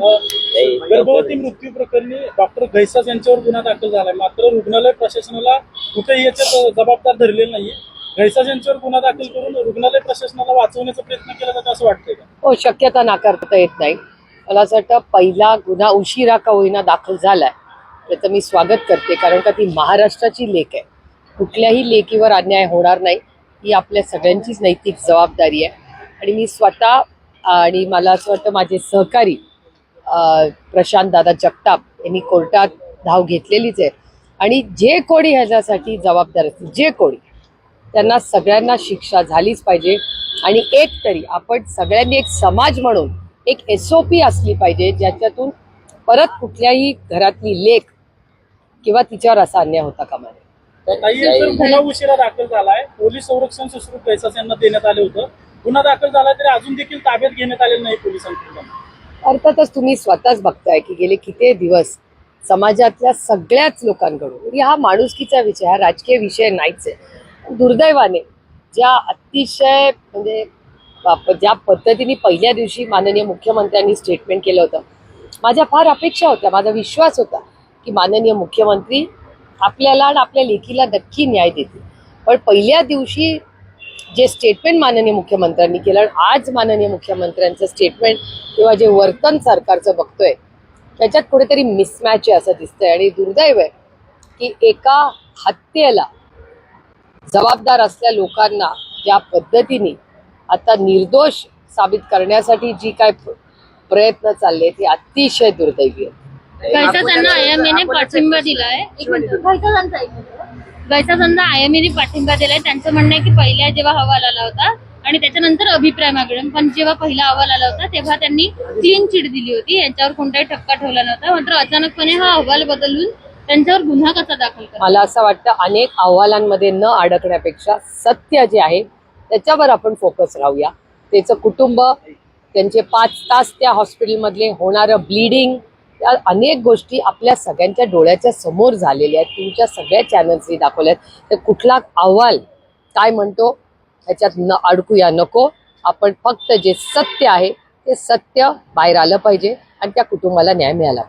गर्भवती मृत्यू प्रकरणी डॉक्टर घैसास यांच्यावर गुन्हा दाखल झालाय. मात्र रुग्णालय प्रशासनाला कुठेही याच्यात जबाबदार धरलेलं नाहीये. घैसास यांच्यावर गुन्हा दाखल करून रुग्णालय प्रशासनाला वाचवण्याचा प्रयत्न केला जातो असं वाटतंय का? हो शक्यता नाकारता येत नाही. मला असं वाटतं पहिला गुन्हा उशिरा का होईना दाखल झालाय. त्याचं मी स्वागत करते कारण का ती महाराष्ट्राची लेख आहे. कुठल्याही लेखीवर अन्याय होणार नाही. ही आपल्या सगळ्यांचीच नैतिक जबाबदारी आहे. आणि मी स्वतः आणि मला असं वाटतं माझे सहकारी प्रशांत दादा जगताप यांनी कोर्टात धाव घेतलेलीच आहे. आणि जे कोणी ह्याच्यासाठी जबाबदार असतील जे कोणी त्यांना सगळ्यांना शिक्षा झालीच पाहिजे. आणि एक तरी आपण सगळ्यांनी एक समाज म्हणून एक एस ओ पी असली पाहिजे ज्याच्यातून परत कुठल्याही घरातली लेख किंवा तिच्यावर असा अन्याय होता कामा नये. ताई यांच्यावर गुन्हा उशिरा दाखल झालाय. पोलीस संरक्षण सुश्रूत यांना देण्यात आले होतं. गुन्हा दाखल झाला तरी अजून देखील ताब्यात घेण्यात आलेलं नाही पोलिसांकडून. अर्थातच तुम्ही स्वतःच बघताय की गेले किती दिवस समाजातल्या सगळ्याच लोकांकडून म्हणजे हा माणुसकीचा विषय हा राजकीय विषय नाहीच आहे. दुर्दैवाने ज्या अतिशय म्हणजे ज्या पद्धतीने पहिल्या दिवशी माननीय मुख्यमंत्र्यांनी स्टेटमेंट केलं होतं माझ्या फार अपेक्षा होत्या माझा विश्वास होता की माननीय मुख्यमंत्री आपल्याला आणि आपल्या लेखीला नक्की न्याय देतील. पण पहिल्या दिवशी जे स्टेटमेंट माननीय मुख्यमंत्र्यांनी केलं आणि आज माननीय मुख्यमंत्र्यांचं स्टेटमेंट किंवा जे वर्तन सरकारचं बघतोय त्याच्यात कुठेतरी मिसमॅच आहे असं दिसतंय. आणि दुर्दैव आहे की एका हत्येला जबाबदार असलेल्या लोकांना ज्या पद्धतीने आता निर्दोष साबित करण्यासाठी जी काय प्र- प्रयत्न चालले ते अतिशय दुर्दैवी आहे त्यांना आयएमएने पाठिंबा दिलाय. एक समजा गैसा आयएमएने पाठिंबा दिलाय. त्यांचं म्हणणं आहे की पहिल्या जेव्हा अहवाल आला होता आणि त्याच्यानंतर अभिप्राय मागणे. पण जेव्हा पहिला अहवाल आला होता तेव्हा त्यांनी क्लीन चिट दिली होती. यांच्यावर कोणताही ठपका ठेवला नव्हता. मात्र अचानकपणे हा अहवाल बदलून त्यांच्यावर गुन्हा कसा दाखल मला असं वाटतं अनेक अहवालांमध्ये न अडकण्यापेक्षा सत्य जे आहे त्याच्यावर आपण फोकस राहूया. त्याचं कुटुंब त्यांचे पाच तास त्या हॉस्पिटलमधले होणारं ब्लिडिंग या अनेक गोष्टी आपल्या सगळ्यांच्या डोळ्याच्या समोर झालेल्या आहेत. तुमच्या सगळ्या चॅनल्सनी दाखवल्या आहेत. तर कुठला अहवाल काय म्हणतो ह्याच्यात न अडकूया नको. आपण फक्त जे सत्य आहे ते सत्य बाहेर आलं पाहिजे आणि त्या कुटुंबाला न्याय मिळाला पाहिजे.